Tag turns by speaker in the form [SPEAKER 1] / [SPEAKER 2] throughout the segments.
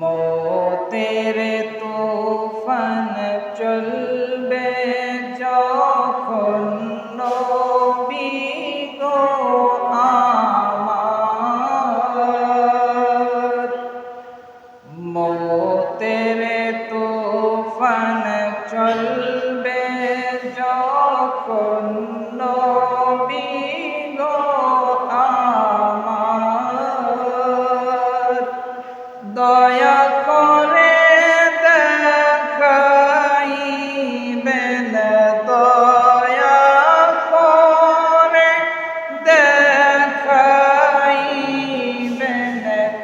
[SPEAKER 1] মতের তুফান চলবে যখন নবী গো আমার। মতের তুফান চলবে দয়া করে দেখাইবেন দয়া করে দেখাইবেন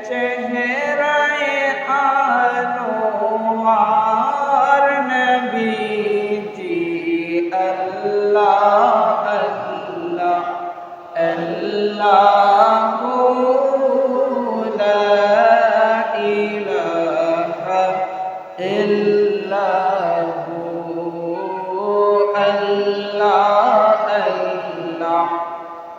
[SPEAKER 1] চেহারায় আনোয়ার নবীজি আল্লাহ আল্লাহ আল্লাহু